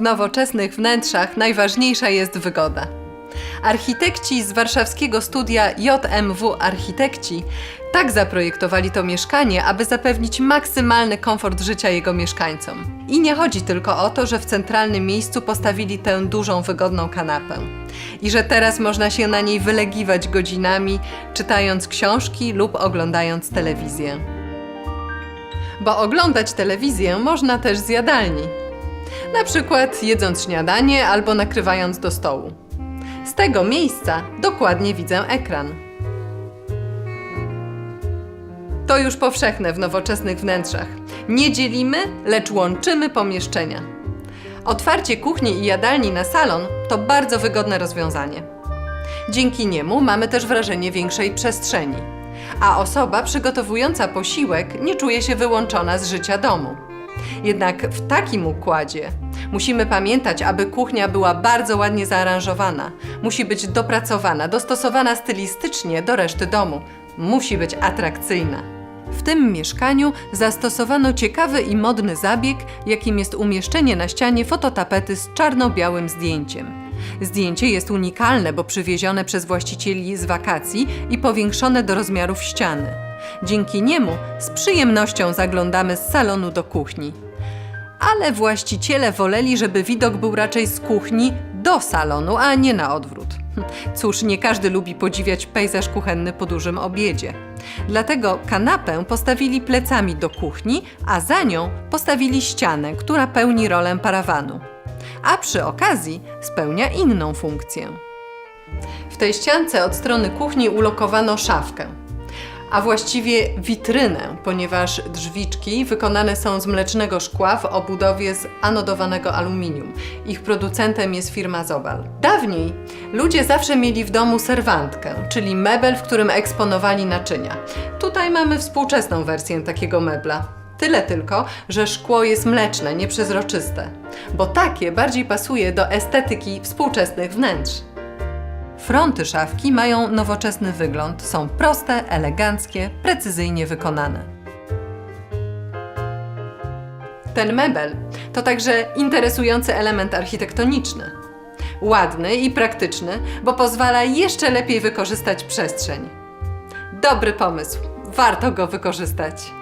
nowoczesnych wnętrzach najważniejsza jest wygoda. Architekci z warszawskiego studia JMW Architekci tak zaprojektowali to mieszkanie, aby zapewnić maksymalny komfort życia jego mieszkańcom. I nie chodzi tylko o to, że w centralnym miejscu postawili tę dużą, wygodną kanapę. I że teraz można się na niej wylegiwać godzinami, czytając książki lub oglądając telewizję. Bo oglądać telewizję można też z jadalni. Na przykład jedząc śniadanie albo nakrywając do stołu. Z tego miejsca dokładnie widzę ekran. To już powszechne w nowoczesnych wnętrzach. Nie dzielimy, lecz łączymy pomieszczenia. Otwarcie kuchni i jadalni na salon to bardzo wygodne rozwiązanie. Dzięki niemu mamy też wrażenie większej przestrzeni, a osoba przygotowująca posiłek nie czuje się wyłączona z życia domu. Jednak w takim układzie musimy pamiętać, aby kuchnia była bardzo ładnie zaaranżowana, musi być dopracowana, dostosowana stylistycznie do reszty domu, musi być atrakcyjna. W tym mieszkaniu zastosowano ciekawy i modny zabieg, jakim jest umieszczenie na ścianie fototapety z czarno-białym zdjęciem. Zdjęcie jest unikalne, bo przywiezione przez właścicieli z wakacji i powiększone do rozmiarów ściany. Dzięki niemu z przyjemnością zaglądamy z salonu do kuchni. Ale właściciele woleli, żeby widok był raczej z kuchni do salonu, a nie na odwrót. Cóż, nie każdy lubi podziwiać pejzaż kuchenny po dużym obiedzie. Dlatego kanapę postawili plecami do kuchni, a za nią postawili ścianę, która pełni rolę parawanu. A przy okazji spełnia inną funkcję. W tej ściance od strony kuchni ulokowano szafkę, a właściwie witrynę, ponieważ drzwiczki wykonane są z mlecznego szkła w obudowie z anodowanego aluminium. Ich producentem jest firma Zobal. Dawniej ludzie zawsze mieli w domu serwantkę, czyli mebel, w którym eksponowali naczynia. Tutaj mamy współczesną wersję takiego mebla. Tyle tylko, że szkło jest mleczne, nieprzezroczyste, bo takie bardziej pasuje do estetyki współczesnych wnętrz. Fronty szafki mają nowoczesny wygląd, są proste, eleganckie, precyzyjnie wykonane. Ten mebel to także interesujący element architektoniczny. Ładny i praktyczny, bo pozwala jeszcze lepiej wykorzystać przestrzeń. Dobry pomysł, warto go wykorzystać.